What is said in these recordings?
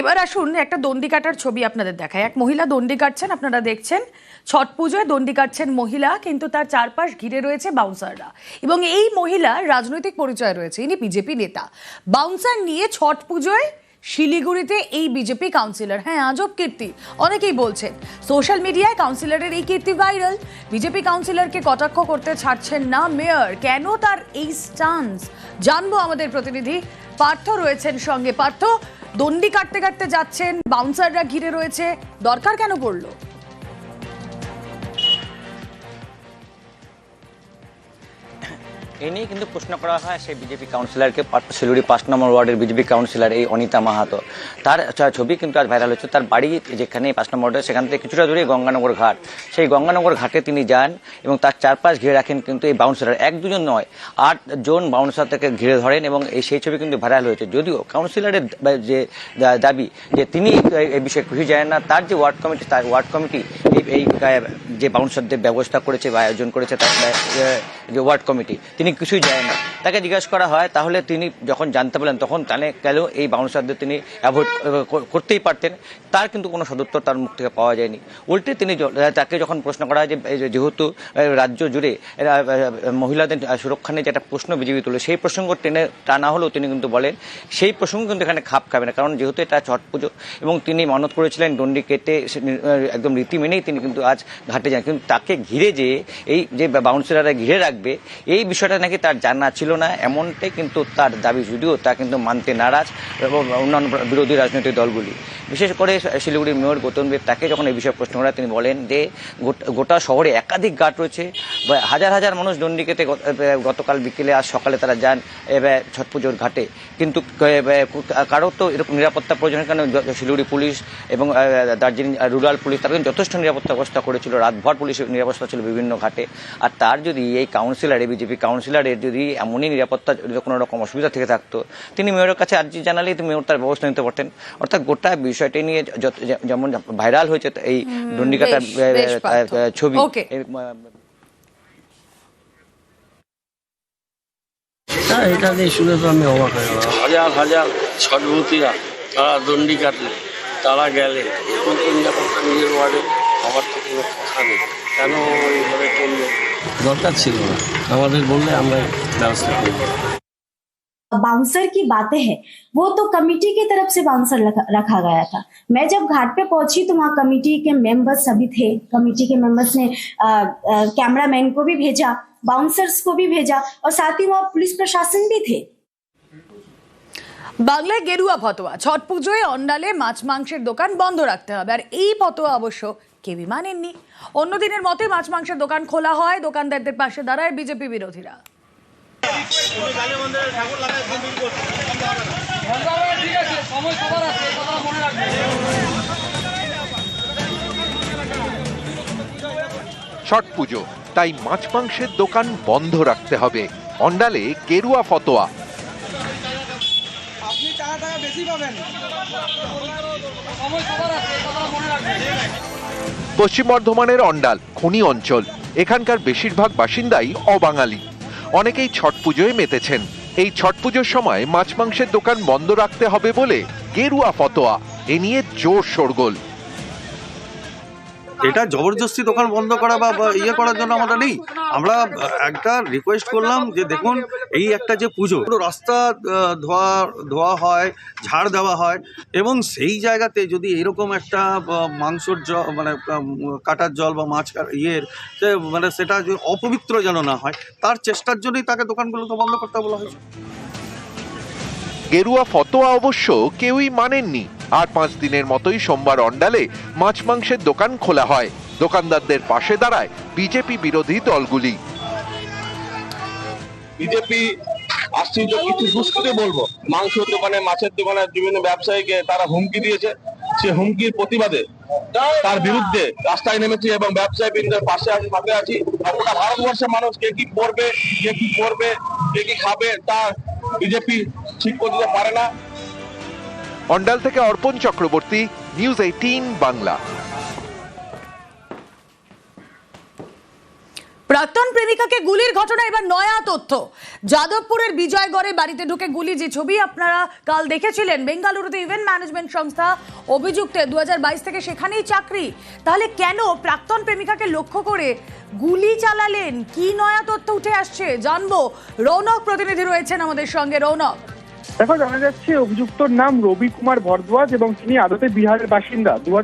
এবার আসুন, একটা দণ্ডি কাটার ছবি আপনাদের দেখায় এক মহিলা দণ্ডি কাটছেন, আপনারা দেখছেন, ছট পুজোয় দণ্ডি কাটছেন মহিলা, কিন্তু তার চারপাশ ঘিরে রয়েছে বাউন্সাররা। এবং এই মহিলার রাজনৈতিক পরিচয় রয়েছে, ইনি বিজেপি নেতা। বাউন্সার নিয়ে ছট পুজোয় শিলিগুড়িতে এই বিজেপি কাউন্সিলর। হ্যাঁ আজব কীর্তি, অনেকেই বলছেন। সোশ্যাল মিডিয়ায় কাউন্সিলরের এই কীর্তি ভাইরাল। বিজেপি কাউন্সিলরকে কটাক্ষ করতে ছাড়ছেন না মেয়র। কেন তার এই স্টান্স জানব আমাদের প্রতিনিধি। পার্থ রয়েছেন সঙ্গে। পার্থ দণ্ডি কাটতে কাটতে যাচ্ছেন বাউন্সাররা ঘিরে রয়েছে। দরকার কেন পড়ল? এ নিয়ে কিন্তু প্রশ্ন করা হয় সেই বিজেপি কাউন্সিলরকে শিলিগুড়ি পাঁচ নম্বর ওয়ার্ডের বিজেপি কাউন্সিলর এই অনিতা মাহাতো। তার ছবি কিন্তু আজ ভাইরাল হচ্ছে। তার বাড়ি যেখানে পাঁচ নম্বর ওয়ার্ডে, সেখান থেকে কিছুটা দূরে গঙ্গানগর ঘাট। সেই গঙ্গানগর ঘাটে তিনি যান এবং তার চারপাশ ঘিরে রাখেন কিন্তু এই বাউন্সার এক দুজন নয়, আট জন বাউন্সার থেকে ঘিরে ধরেন এবং এই সেই ছবি কিন্তু ভাইরাল হয়েছে। যদিও কাউন্সিলরের যে দাবি যে তিনি এই- বিষয়ে খুশি জানেন না, তার যে ওয়ার্ড কমিটি, তার ওয়ার্ড কমিটি এই এই যে বাউন্সারদের ব্যবস্থা করেছে বা আয়োজন করেছে তার যে ওয়ার্ড কমিটি, তিনি কিছুই জানেন না। তাকে জিজ্ঞাসা করা হয়, তাহলে তিনি যখন জানতে পারলেন তখন জানে গেল এই বাউন্সারদের তিনি অ্যাভয়েড করতেই পারতেন? তার কিন্তু কোনো সদুত্তর তার মুখ থেকে পাওয়া যায়নি। উল্টে তিনি তাকে যখন প্রশ্ন করা হয় যে যেহেতু রাজ্য জুড়ে মহিলাদের সুরক্ষা নিয়ে যে একটা প্রশ্ন বিজেপি তুলে, সেই প্রসঙ্গ টেনে টানা হলেও তিনি কিন্তু বলেন, সেই প্রসঙ্গ কিন্তু এখানে খাপ খাবে না। কারণ যেহেতু এটা ছট পুজো এবং তিনি মানত করেছিলেন দণ্ডি কেটে একদম রীতি মেনেই তিনি কিন্তু আজ ঘাটে যান। কিন্তু তাকে ঘিরে যে, এই যে বাউন্সাররা ঘিরে রাখবে, এই বিষয়টা নাকি তার জানা ছিল না, এমনটাই কিন্তু তার দাবি যদিও তা কিন্তু মানতে নারাজ এবং অন্যান্য বিরোধী রাজনৈতিক দলগুলি। বিশেষ করে শিলিগুড়ির মেয়র গৌতম দেব তাকে যখন এই বিষয়ে প্রশ্ন করা তিনি বলেন যে গোটা- গোটা শহরে একাধিক ঘাট রয়েছে হাজার হাজার মানুষ দণ্ডিকেতে গত- গতকাল বিকেলে আজ সকালে তারা যান এবার ছট পুজোর ঘাটে। কিন্তু কারও তো এরকম নিরাপত্তা প্রয়োজন কারণ শিলিগুড়ি পুলিশ এবং দার্জিলিং রুরাল পুলিশ তারা কিন্তু যথেষ্ট নিরাপত্তা ব্যবস্থা করেছিল, রাতভর পুলিশের নিরাপত্তা ছিল বিভিন্ন ঘাটে। আর তার যদি এই কাউন্সিলর বিজেপি কাউন্সিলরের যদি এমনই নিরাপত্তা যদি কোনো রকম অসুবিধা থেকে থাকতো তিনি মেয়রের কাছে আর্জি জানালেই তিনি মেয়র তার ব্যবস্থা নিতে পারতেন। অর্থাৎ গোটা বিষয়টি নিয়ে যেমন ভাইরাল হয়েছে এই দণ্ডিকাটার। ছবি। হ্যাঁ এটা দিয়ে শুনে তো আমি অবাক হয়ে হাজার হাজার ছটভূতিরা তারা দণ্ডি কাটলে তারা গেলে এখন তো নিরাপত্তা নিজের ওয়ার্ডে আমার তো কোনো কথা নেই কেন এইভাবে করলো দরকার ছিল না আমাদের বললে আমরা ব্যবস্থা করবো बाउंसर की बातें हैं वो तो कमेटी की तरफ से बाउंसर रखा- रखा गया था मैं जब घाट पे पहुंची तो वहाँ कमेटी के मेंबर्स सभी थे कमेटी के मेंबर्स ने कैमरामैन को भी भेजा बाउंसर्स को भी भेजा और साथ ही वहाँ पुलिस प्रशासन भी थे বাংলায় গেরুয়া ফতোয়া। ছট পুজোয় অন্ডালে মাছ মাংসের দোকান বন্ধ রাখতে হবে। আর এই ফতোয়া অবশ্য কেউই মানেননি। অন্য দিনের মতে মাছ মাংসের দোকান খোলা হয়, দোকানদারদের পাশে দাঁড়ায় বিজেপি বিরোধীরা। ছট পুজো, তাই মাছ মাংসের দোকান বন্ধ রাখতে হবে। অন্ডালে গেরুয়া ফতোয়া। পশ্চিম বর্ধমানের অন্ডাল খনি অঞ্চল। এখানকার বেশিরভাগ বাসিন্দাই অবাঙালি। অনেকেই ছট পুজোয় মেতেছেন। এই ছট পুজোর সময় মাছ মাংসের দোকান বন্ধ রাখতে হবে বলে গেরুয়া ফতোয়া। এ নিয়ে জোর শোরগোল। এটা জবরদস্তি দোকান বন্ধ করা বা বা ইয়ে করার জন্য আমরা নেই? আমরা একটা রিকোয়েস্ট করলাম যে দেখুন, এই একটা যে পুজো, পুরো রাস্তা ধোয়া ধোয়া হয়, ঝাড় দেওয়া হয়, এবং সেই জায়গাতে যদি এরকম একটা মাংসর জল মানে কাটার জল বা মাছ ইয়ের মানে সেটা যে অপবিত্র যেন না হয়, তার চেষ্টার জন্যই তাকে দোকানগুলোকে বন্ধ করতে বলা হয়েছে। গেরুয়া ফতোয়া অবশ্য কেউই মানেননি। আর পাঁচ দিনের মতোই সোমবার অন্ডালে মাছ মাংসের দোকান খোলা হয়। দোকানদারদের পাশে দাঁড়ায় বিজেপি বিরোধী দলগুলি। বিজেপি আশ্চর্য কিছু দুষ্কৃতি বলব। মাংস দোকানে মাছের দোকানে বিভিন্ন ব্যবসায়ীকে তারা হুমকি দিয়েছে। সে হুমকির প্রতিবাদে তার বিরুদ্ধে রাস্তায় নেমেছি এবং ব্যবসায়ী বৃন্দের পাশে আছি সাথে আছি। গোটা ভারতবর্ষের মানুষ কে কি করবে কে কি করবে কে কি খাবে তা বিজেপি ঠিক করে দিতে পারে না। অন্ডাল থেকে অর্পণ চক্রবর্তী নিউজ এইটিন বাংলা। প্রাক্তন প্রেমিকাকে গুলির ঘটনা, এবার নয়া তথ্য। যাদবপুরের বিজয়গড়ে বাড়িতে ঢুকে গুলি, যে ছবি আপনারা কাল দেখেছিলেন, বেঙ্গালুরুতে ইভেন্ট ম্যানেজমেন্ট সংস্থা অভিযুক্তে দুই হাজার বাইশ থেকে সেখানেই চাকরি। তাহলে কেন প্রাক্তন প্রেমিকাকে লক্ষ্য করে গুলি চালালেন? কি নয়া তথ্য উঠে আসছে? জানব। রৌনক প্রতিনিধি রয়েছেন আমাদের সঙ্গে। রৌনক। দেখো, জানা যাচ্ছে অভিযুক্তর নাম রবি কুমার ভরদ্বাজ এবং তিনি আদতে বিহারের বাসিন্দা। দু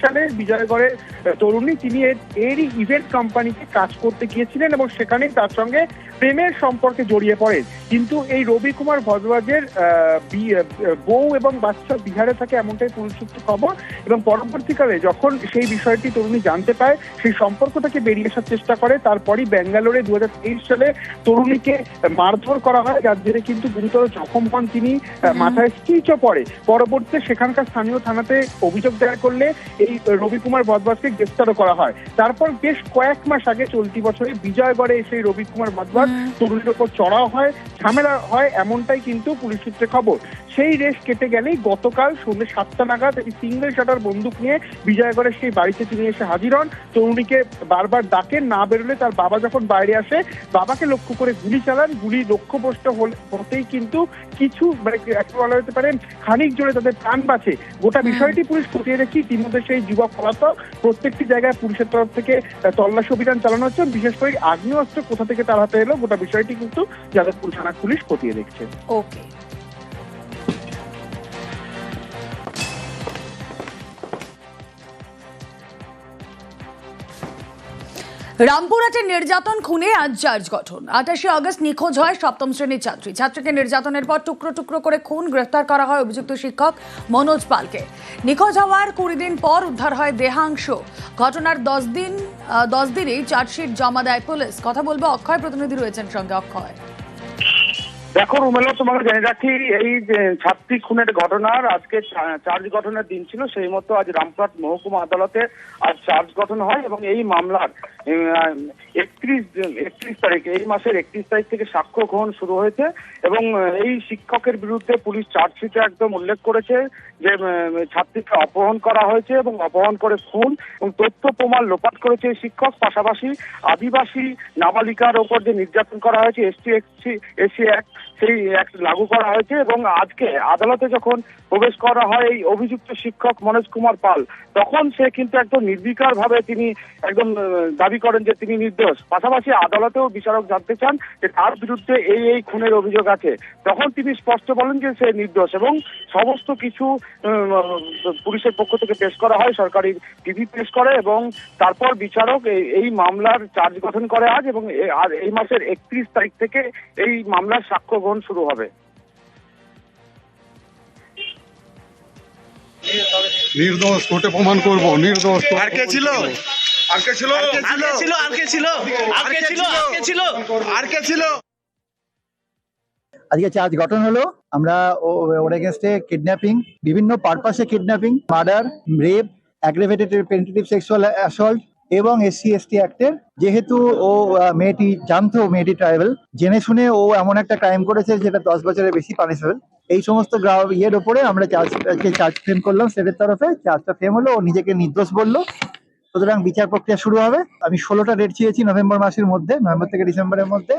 সালে বিজয়গড়ের তরুণী, তিনি এর- এরই ইভেন্ট কোম্পানিতে কাজ করতে গিয়েছিলেন এবং সেখানেই তার সঙ্গে প্রেমের সম্পর্কে জড়িয়ে পড়েন। কিন্তু এই রবি কুমার ভরদ্বাজের বউ এবং বাচ্চা বিহারে থাকে এমনটাই পুলিশ খবর এবং পরবর্তীকালে যখন সেই বিষয়টি তরুণী জানতে পায়, সেই সম্পর্কটাকে বেরিয়ে আসার চেষ্টা করে। তারপরই ব্যাঙ্গালোরে দু হাজার তেইশ সালে তরুণীকে মারধর করা হয়। যার জেরে কিন্তু গুরুতর জখম হন তিনি মাথায় স্টিচও পড়ে পরবর্তীতে সেখানকার স্থানীয় থানাতে অভিযোগ দায়ের করলে এই রবি কুমার বদবাসকে গ্রেফতারও করা হয়। তারপর বেশ কয়েক মাস আগে চলতি বছরে বিজয়গড়ে এসে এই রবি কুমার বদবাস তরুণীর ওপর চড়াও হয় ঝামেলা হয় এমনটাই কিন্তু পুলিশ সূত্রে খবর। সেই রেস কেটে গেলেই গতকাল সন্ধ্যে সাতটা নাগাদ এই সিঙ্গেল শাটার বন্দুক নিয়ে বিজয়গড়ের সেই বাড়িতে তিনি এসে হাজির হন। তরুণীকে বারবার ডাকেন না বেরোলে তার বাবা যখন বাইরে আসে বাবাকে লক্ষ্য করে গুলি চালান। গুলি লক্ষ্যভ্রষ্ট হল- হতেই কিন্তু কিছু মানে একটু বলা যেতে পারেন খানিক জোরে তাদের প্রাণ বাঁচে। গোটা বিষয়টি পুলিশ খতিয়ে দেখি ইতিমধ্যে সেই যুবক পলাতক। প্রত্যেকটি জায়গায় পুলিশের তরফ থেকে তল্লাশি অভিযান চালানো হচ্ছে। বিশেষ করে আগ্নেয়াস্ত্র কোথা থেকে তার হাতে এলো গোটা বিষয়টি কিন্তু যাদবপুর থানা পুলিশ খতিয়ে দেখছে। ওকে রামপুরহাটের নির্যাতন খুনে আজ চার্জ গঠন। আঠাশে অগস্ট নিখোঁজ হয় সপ্তম শ্রেণির ছাত্রী। ছাত্রীকে নির্যাতনের পর টুকরো টুকরো করে খুন গ্রেফতার করা হয় অভিযুক্ত শিক্ষক মনোজ পালকে। নিখোঁজ হওয়ার কুড়ি দিন পর উদ্ধার হয় দেহাংশ। ঘটনার দশ দিন দশ দিনেই চার্জশিট জমা দেয় পুলিশ। কথা বলব অক্ষয়, প্রতিনিধি রয়েছেন সঙ্গে অক্ষয়। দেখো রুমেলা তোমাকে জেনে রাখি এই ছাত্রী খুনের ঘটনার আজকে চার্জ গঠনের দিন ছিল, সেই মতো আজ রামপুরহাট মহকুমা আদালতে আজ চার্জ গঠন হয় এবং এই মামলার একত্রিশ একত্রিশ তারিখ, এই মাসের একত্রিশ তারিখ থেকে সাক্ষ্য গ্রহণ শুরু হয়েছে এবং এই শিক্ষকের বিরুদ্ধে পুলিশ চার্জশিটে একদম উল্লেখ করেছে যে ছাত্রীকে অপহরণ করা হয়েছে এবং অপহরণ করে খুন এবং তথ্য প্রমাণ লোপাট করেছে শিক্ষক, পাশাপাশি আদিবাসী নাবালিকার ওপর যে নির্যাতন করা হয়েছে এসটি এসসি এসি অ্যাক্ট সেই অ্যাক্ট লাগু করা হয়েছে এবং আজকে আদালতে যখন প্রবেশ করা হয় এই অভিযুক্ত শিক্ষক মনোজ কুমার পাল, তখন সে কিন্তু একদম নির্বিকার ভাবে তিনি একদম দাবি করেন যে তিনি নির্দোষ। পাশাপাশি আদালতেও বিচারক জানতে চান যে তার বিরুদ্ধে এই এই খুনের অভিযোগ আছে। তখন তিনি স্পষ্ট বলেন যে সে নির্দোষ এবং সমস্ত কিছু পুলিশের পক্ষ থেকে পেশ করা হয়, সরকারি টিভি পেশ করে এবং তারপর বিচারক এই- মামলার চার্জ গঠন করে আজ এবং এই মাসের একত্রিশ তারিখ থেকে এই মামলার সাক্ষ্য গ্রহণ শুরু হবে। নির্দোষ কোর্টে প্রমাণ করব নির্দোষ আর কে ছিল? আর কে ছিল? আর কে ছিল? আর কে ছিল? আর কে ছিল? আর কে ছিল? আর কে ছিল? আজকে চার্জ গঠন হলো। আমরা ওর এগেনস্টে কিডন্যাপিং বিভিন্ন পারপাসে kidnapping murder rape aggravated penetrative sexual assault এবং এসসি এসটি অ্যাক্টের যেহেতু ও মেয়েটি জানতো, মেয়েটি ট্রাইবেল জেনে শুনে ও এমন একটা ক্রাইম করেছে যেটা দশ বছরের বেশি পানিশেবল এই সমস্ত ইয়ের ওপরে আমরা চার্জ চার্জ ফ্রেম করলাম স্টেটের তরফে চার্জটা ফ্রেম হলো, ও নিজেকে নির্দোষ বলল। সুতরাং বিচার প্রক্রিয়া শুরু হবে। আমি ষোলোটা ডেট চেয়েছি নভেম্বর মাসের মধ্যে, নভেম্বর থেকে ডিসেম্বরের মধ্যে।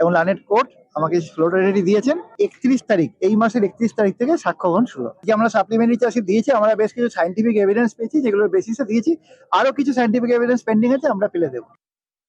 এবং লানেট কোর্ট আমাকে ফ্লোটারি দিয়েছেন। একত্রিশ তারিখ, এই মাসের একত্রিশ তারিখ থেকে সাক্ষ্য গ্রহণ শুরু। যে আমরা সাপ্লিমেন্টারি চার্জশিট দিয়েছি, আমরা বেশ কিছু সাইন্টিফিক এভিডেন্স পেয়েছি, যেগুলোর বেসিসে দিয়েছি। আরও কিছু সাইন্টিফিক এভিডেন্স পেন্ডিং আছে, আমরা ফেলে দেবো।